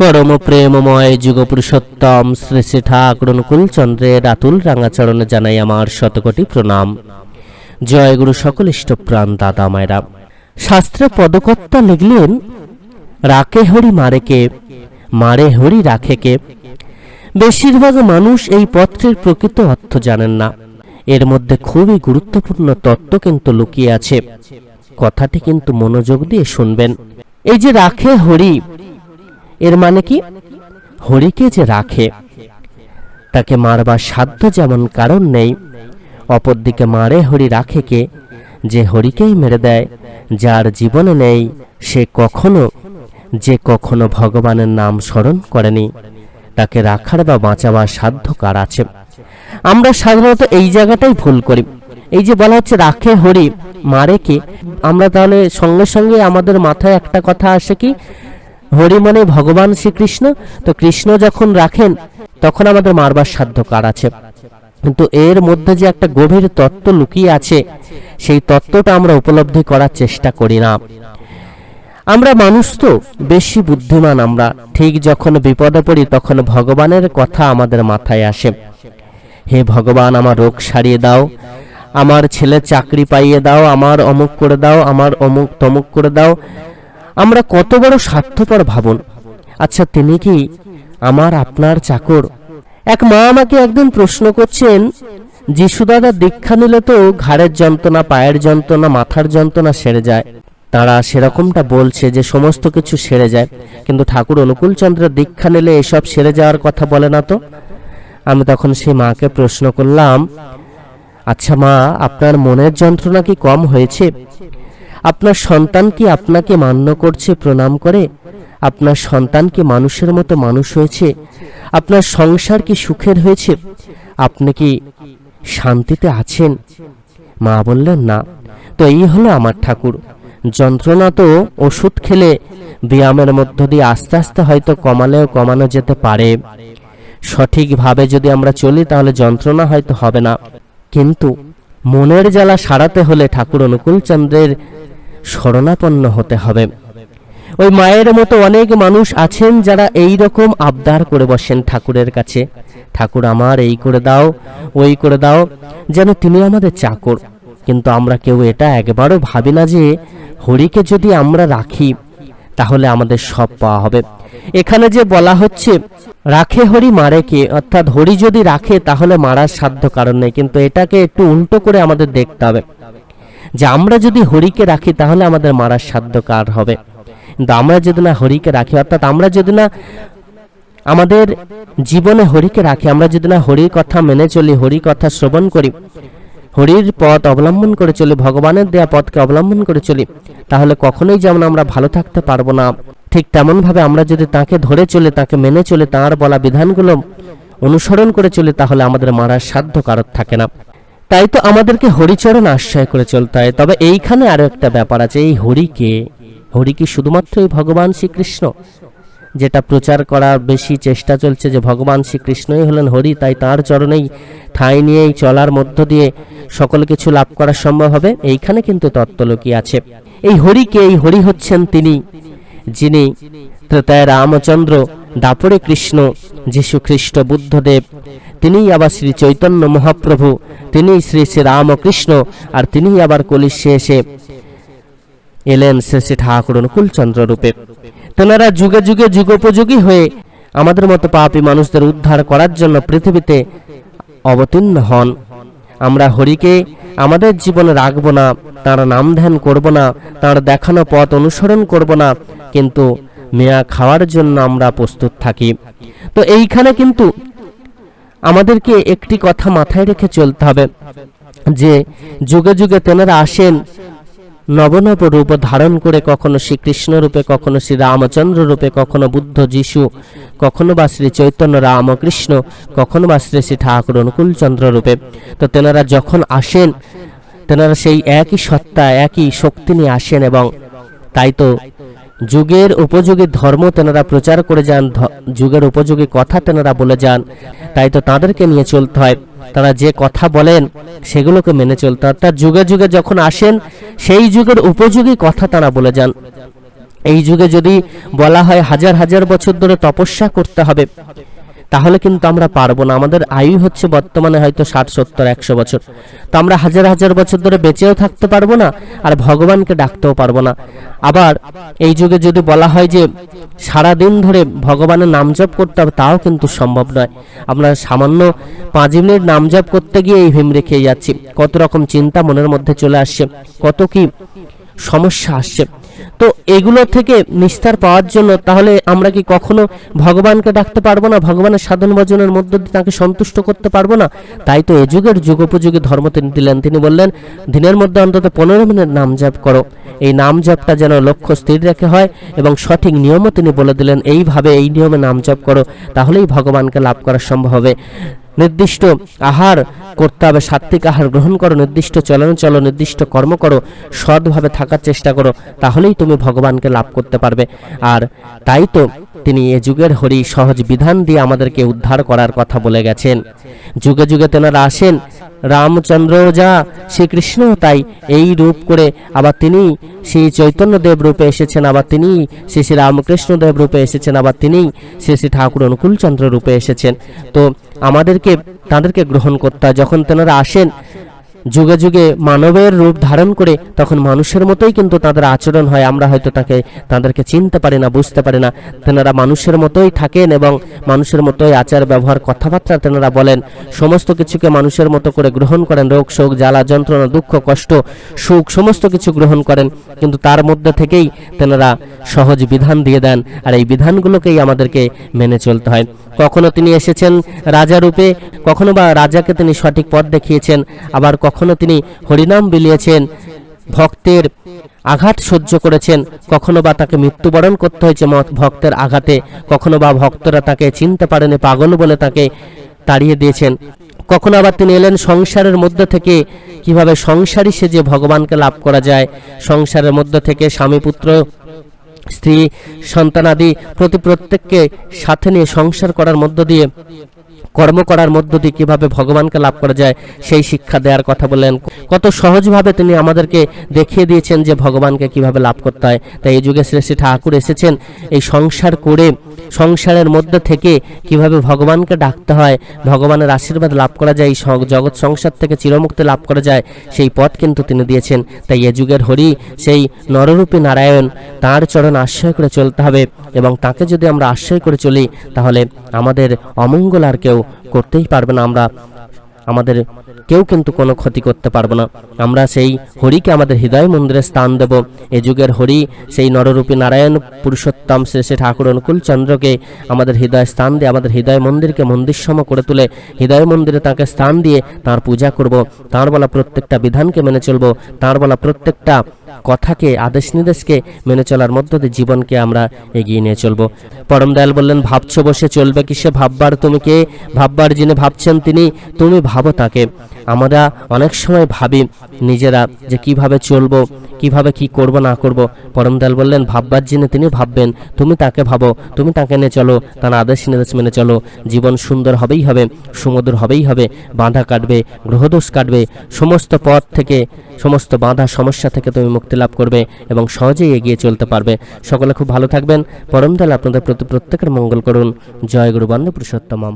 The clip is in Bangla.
পরম প্রেমময় যুগপুরুষোত্তম শ্রী শ্রী ঠাকুর অনুকূল চন্দ্রের আতুল জানাই আমার শতকোটি প্রণাম। জয় গুরু সকল ইষ্টপ্রাণ দাদা মায়েরা। শাস্ত্রে পদকর্তা লিখলেন রাকে হরি মারেকে, মারে হরি রাখেকে। বেশিরভাগ মানুষ এই পত্রের প্রকৃত অর্থ জানেন না। এর মধ্যে খুবই গুরুত্বপূর্ণ তত্ত্ব কিন্তু লুকিয়ে আছে। কথাটি কিন্তু মনোযোগ দিয়ে শুনবেন। এই যে রাখে হরি এর মানে কি? হরিকে যে রাখে, তাকে মারবার সাধ্য যেমন কারণ নেই, অপরদিকে মারে হরি রাখে কে যে হরিকেই মেরে দেয়, যার জীবনে নেই, সে কখনো, যে কখনো ভগবানের নাম স্মরণ করেনি, তাকে রাখার বা বাঁচাবার সাধ্য কার আছে? আমরা সাধারণত এই জায়গাটাই ভুল করি। এই যে বলা হচ্ছে রাখে হরি, মারে কে, আমরা তাহলে সঙ্গে সঙ্গে আমাদের মাথায় একটা কথা আসে কি? হরি মানে ভগবান শ্রীকৃষ্ণ? তো কৃষ্ণ যখন রাখেন, তখন আমাদের মারবার সাধ্য কার আছে? কিন্তু এর মধ্যে যে একটা গভীর তত্ত্ব লুকিয়ে আছে, সেই তত্ত্বটা আমরা উপলব্ধি করার চেষ্টা করি না। আমরা মানুষ তো, বেশি বুদ্ধিমান আমরা। ঠিক যখন বিপদে পড়ি, তখন ভগবানের কথা আমাদের মাথায় আসে। হে ভগবান, আমার রোগ সারিয়ে দাও। আমার ছেলে চাকরি পাইয়ে দাও। আমার অমুক করে দাও। আমার অমুক তমুক করে দাও। আমরা কত বড় স্বার্থপর ভাবুন। আচ্ছা তিনি কি আমার আপনার চাকর? এক মা আমাকে একদিন প্রশ্ন করছেন যিশুদাদা দীক্ষা নিলে তো ঘাড়ের যন্ত্রণা, পায়ের যন্ত্রণা, মাথার যন্ত্রণা সেরে যায়। তারা সেরকমটা বলছে যে সমস্ত কিছু সেরে যায়। কিন্তু ঠাকুর অনুকূল চন্দ্রের দীক্ষা নিলে এসব সেরে যাওয়ার কথা বলে না তো? আমি তখন সেই মাকে প্রশ্ন করলাম আচ্ছা মা, আপনার মনের যন্ত্রণা কি কম হয়েছে? আপনার সন্তান কি আপনাকে মান্য করছে, প্রণাম করে? আপনার সন্তান কি মানুষের মতো মানুষ হয়েছে? আপনার সংসার কি সুখের হয়েছে? আপনি কি শান্তিতে আছেন? মা বললেন, না। তো এই হলো আমার ঠাকুর। যন্ত্রণা তো ওষুধ খেলে ব্যায়ামের মধ্য দিয়ে আস্তে আস্তে হয়তো কমালেও কমানো যেতে পারে। সঠিকভাবে যদি আমরা চলি, তাহলে যন্ত্রণা হয়তো হবে না। কিন্তু মনের জ্বালা সারাতে হলে ঠাকুর অনুকূল চন্দ্রের শরণাপন্ন হতে হবে। ওই মায়ের মতো অনেক মানুষ আছেন যারা এই রকম আবদার করে বসেন ঠাকুরের কাছে। ঠাকুর আমার, এই করে দাও, ওই করে দাও, যেন তিনি আমাদের চাকর। কিন্তু আমরা কেউ এটা একবারও ভাবি না যে হরিকে যদি আমরা রাখি, তাহলে আমাদের সব পাওয়া হবে। এখানে যে বলা হচ্ছে, রাখে হরি মারে কে অর্থাৎ হরি যদি রাখে, তাহলে মারার সাধ্য কারণ নেই। কিন্তু এটাকে একটু উল্টো করে আমাদের দেখতে হবে। যে আমরা যদি হরিকে রাখি, তাহলে আমাদের মারার সাধ্য কার হবে? কিন্তু আমরা যদি না হরিকে রাখি, অর্থাৎ আমরা যদি না আমাদের জীবনে হরিকে রাখি, আমরা যদি না হরির কথা মেনে চলি হরি কথা শ্রবণ করি, হরির পথ অবলম্বন করে চলি, ভগবানের দেয়া পথকে অবলম্বন করে চলি, তাহলে কখনোই যেমন আমরা ভালো থাকতে পারব না, ঠিক তেমনভাবে আমরা যদি তাকে ধরে চলে, তাকে মেনে চলে, তাঁর বলা বিধানগুলো অনুসরণ করে চলি, তাহলে আমাদের মারার সাধ্য কারক থাকে না। তাই তো আমাদেরকে হরিচরণ আশ্রয় করে চলতে হয়। তবে এইখানে আরও একটা ব্যাপার আছে, এই হরিকে, হরি কি শুধুমাত্র এই ভগবান শ্রীকৃষ্ণ? যেটা প্রচার করার বেশি চেষ্টা চলছে যে ভগবান শ্রীকৃষ্ণই হলেন হরি, তাই তার চরণেই ঠাঁই নিয়েই চলার মধ্য দিয়ে সকল কিছু লাভ করা সম্ভব হবে। এইখানে কিন্তু তত্ত্ব আছে। এই হরিকে, এই হরি হচ্ছেন তিনি, যিনি ত্রেতায় রামচন্দ্র, দাপরে কৃষ্ণ যীশু খ্রিস্ট বুদ্ধদেব তিনিই আবার শ্রী চৈতন্য মহাপ্রভু, তিনিই শ্রী শ্রী রামকৃষ্ণ, আর তিনিই আবার কলিশ্যে এসে এলেন শ্রী শ্রী ঠাকুর অনুকূল চন্দ্র রূপে। তেনারা যুগে যুগে যুগোপযোগী হয়ে আমাদের মতো পাপী মানুষদের উদ্ধার করার জন্য পৃথিবীতে অবতীর্ণ হন। আমরা হরিকে আমাদের জীবনে রাখব না, তার নাম ধ্যান করব না, তার দেখানো পথ অনুসরণ করব না, কিন্তু মেয়া খাওয়ার জন্য আমরা প্রস্তুত থাকি। তো এইখানে কিন্তু আমাদেরকে একটি কথা মাথায় রেখে চলতে হবে, যে যুগে যুগে তেনারা আসেন নবনব রূপ ধারণ করে কখনো শ্রীকৃষ্ণ রূপে, কখনো শ্রী রামচন্দ্র রূপে, কখনো বুদ্ধ যিশু, কখনো বা শ্রী চৈতন্য রামকৃষ্ণ, কখনো বা শ্রী শ্রী ঠাকুর অনুকূলচন্দ্র রূপে। তো তেনারা যখন আসেন, তেনারা সেই একই সত্তা, একই শক্তি নিয়ে আসেন এবং তাই তো যুগের উপযোগী ধর্ম তেনারা প্রচার করে যান যুগের উপযোগী কথা তেনারা বলে যান। তাই তো তাদেরকে নিয়ে চলতে হয়। তারা যে কথা বলেন, সেগুলোকে মেনে চলতে হয়। তার যুগে যুগে যখন আসেন, সেই যুগের উপযোগী কথা তারা বলে যান। এই যুগে যদি বলা হয় হাজার হাজার বছর ধরে তপস্যা করতে হবে তাহলে কিন্তু আমরা পারব না। আমাদের আয়ু হচ্ছে বর্তমানে হয়তো ষাট, সত্তর, একশো বছর। তো আমরা হাজার হাজার বছর ধরে বেঁচেও থাকতে পারব না আর ভগবানকে ডাকতেও পারব না। আবার এই যুগে যদি বলা হয় যে সারা দিন ধরে ভগবানের নাম জপ করতে হবে, তাও কিন্তু সম্ভব নয়। আমরা সামান্য পাঁচ মিনিট নাম জপ করতে গিয়ে এই হিমড়ে খেয়ে যাচ্ছি। কত রকম চিন্তা মনের মধ্যে চলে আসছে, কত কি সমস্যা আসছে। তো এগুলো থেকে নিস্তার পাওয়ার জন্য তাহলে আমরা কি কখনো ভগবানকে ডাকতে পারব না? ভগবানের সাধন ভজনের মধ্য দিয়ে তাকে সন্তুষ্ট করতে পারব না? তাই তো এ যুগের যুগোপযোগী ধর্ম তিনি দিলেন। তিনি বললেন, দিনের মধ্যে অন্তত পনেরো মিনিট নাম জপ করো। এই নাম জপটা যেন লক্ষ্য স্থির রেখে হয় এবং সঠিক নিয়মও তিনি বলে দিলেন, এইভাবে এই নিয়মে নাম জপ করো, তাহলেই ভগবানকে লাভ করা সম্ভব হবে। নির্দিষ্ট আহার করতে হবে সাত্বিক আহার গ্রহণ করো, নির্দিষ্ট চলন চলো নির্দিষ্ট কর্ম করো, সৎভাবে থাকার চেষ্টা করো, তাহলেই তুমি ভগবানকে লাভ করতে পারবে। আর তাই তো তিনি এ যুগের হরি সহজ বিধান দিয়ে আমাদেরকে উদ্ধার করার কথা বলে গেছেন। যুগে যুগে তেনারা আসেন, রামচন্দ্র যা, শ্রীকৃষ্ণ তাই। এই রূপ করে আবার তিনি শ্রী চৈতন্য দেব রূপে এসেছেন, আবার তিনি শ্রী শ্রী রামকৃষ্ণ দেব রূপে এসেছেন, আবার তিনি শ্রী শ্রী ঠাকুর অনুকূলচন্দ্র রূপে এসেছেন। তো আমাদেরকে তাদেরকে গ্রহণ করতে হয়। যখন তেনারা আসেন যুগে যুগে মানবের রূপ ধারণ করে তখন মানুষের মতোই কিন্তু তাদের আচরণ হয়। আমরা হয়তো তাকে, তাদেরকে চিনতে পারি না, বুঝতে পারি না। তেনারা মানুষের মতোই থাকেন এবং মানুষের মতোই আচার, ব্যবহার, কথাবার্তা তেনারা বলেন। সমস্ত কিছুকে মানুষের মতো করে গ্রহণ করেন। রোগ, শোক, জ্বালা, যন্ত্রণা, দুঃখ, কষ্ট, সুখ, সমস্ত কিছু গ্রহণ করেন। কিন্তু তার মধ্যে থেকেই তেনারা সহজ বিধান দিয়ে দেন আর এই বিধানগুলোকেই আমাদেরকে মেনে চলতে হয়। কখনো তিনি এসেছেন রাজা রূপে, কখনো বা রাজাকে তিনি সঠিক পথ দেখিয়েছেন। আবার কখনো তিনি হরিনাম বিলিয়েছেন, ভক্তের আঘাত সহ্য করেছেন, কখনো বা তাকে মৃত্যুবরণ করতে হয়েছে ভক্তের আঘাতে, কখনো বা ভক্তরা তাকে চিনতে পারেনি, পাগল বলে তাকে তাড়িয়ে দিয়েছেন। কখনো আবার তিনি এলেন সংসারের মধ্যে থেকে, কীভাবে সংসারী সেজে ভগবানকে লাভ করা যায়? সংসারের মধ্যে থেকে স্বামী, পুত্র, স্ত্রী সন্তানাদি প্রতি প্রত্যেককে সাথে নিয়ে সংসার করার মধ্য দিয়ে কর্ম করার মধ্য দিয়ে কীভাবে ভগবানকে লাভ করা যায়, সেই শিক্ষা দেওয়ার কথা বললেন। কত সহজভাবে তিনি আমাদেরকে দেখিয়ে দিয়েছেন যে ভগবানকে কীভাবে লাভ করতে হয়। তাই এই যুগে শ্রী শ্রী ঠাকুর এসেছেন এই সংসার করে, সংসারের মধ্যে থেকে কীভাবে ভগবানকে ডাকতে হয়, ভগবানের আশীর্বাদ লাভ করা যায় জগৎ সংসার থেকে চিরমুক্তি লাভ করা যায়, সেই পথ কিন্তু তিনি দিয়েছেন। তাই এ যুগের হরি, সেই নররূপী নারায়ণ, তার চরণ আশ্রয় করে চলতে হবে এবং তাকে যদি আমরা আশ্রয় করে চলি, তাহলে আমাদের অমঙ্গল আর কেউ করতেই পারবে না আমরা। আমাদের কেউ কিন্তু কোনো ক্ষতি করতে পারব না। আমরা সেই হরিকে আমাদের হৃদয় মন্দিরে স্থান দেব। এ যুগের হরি সেই নররূপী নারায়ণ পুরুষোত্তম শ্রী শ্রী ঠাকুর অনুকূল চন্দ্রকে আমাদের হৃদয় স্থান দিয়ে, আমাদের হৃদয় মন্দিরকে মন্দিরসম করে তুলে, হৃদয় মন্দিরে তাকে স্থান দিয়ে তার পূজা করব। তার বলা প্রত্যেকটা বিধানকে মেনে চলবো। তার বলা প্রত্যেকটা কথাকে আদেশ নির্দেশকে মেনে চলার মধ্য দিয়ে জীবনকে আমরা এগিয়ে নিয়ে চলবো। পরম দয়াল বললেন, ভাবছ বসে চলবে কিসে? ভাববার তুমি কে? ভাববার যিনি ভাবছেন তিনি, তুমি ভাবো তাকে। আমরা অনেক সময় ভাবি নিজেরা যে কীভাবে চলবো, কীভাবে কি করব, না করব। পরম দয়াল বললেন, ভাববার যিনি তিনি ভাববেন, তুমি তাকে ভাবো, তুমি তাকে নিয়ে চলো, তার আদেশ নির্দেশ মেনে চলো। জীবন সুন্দর হবেই হবে, সুমধুর হবেই হবে, বাধা কাটবে গ্রহদোষ কাটবে, সমস্ত পথ থেকে, সমস্ত বাধা সমস্যা থেকে তুমি মুক্তি লাভ করবে এবং সহজেই এগিয়ে চলতে পারবে। সকলে খুব ভালো থাকবেন। পরম দয়াল আপনাদের প্রতি প্রত্যেকের মঙ্গল করুন। জয় গুরু বন্দে পুরুষোত্তমম